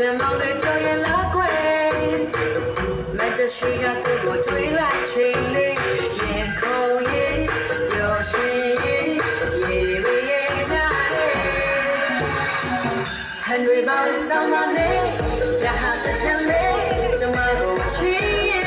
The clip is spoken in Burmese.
ချင်မောင်တွေပြောရင်လာကွယ်မတရှိကသူ့ကိုတွေးလိုက်ချိန်လေးရင်ခုန်ရင်ပျော်ရွှင်ရင်ရေရရေကြတယ်ဟန်တွေပေါင်းဆောင်မနေရဟာတချင်လေးကျမကိုချီ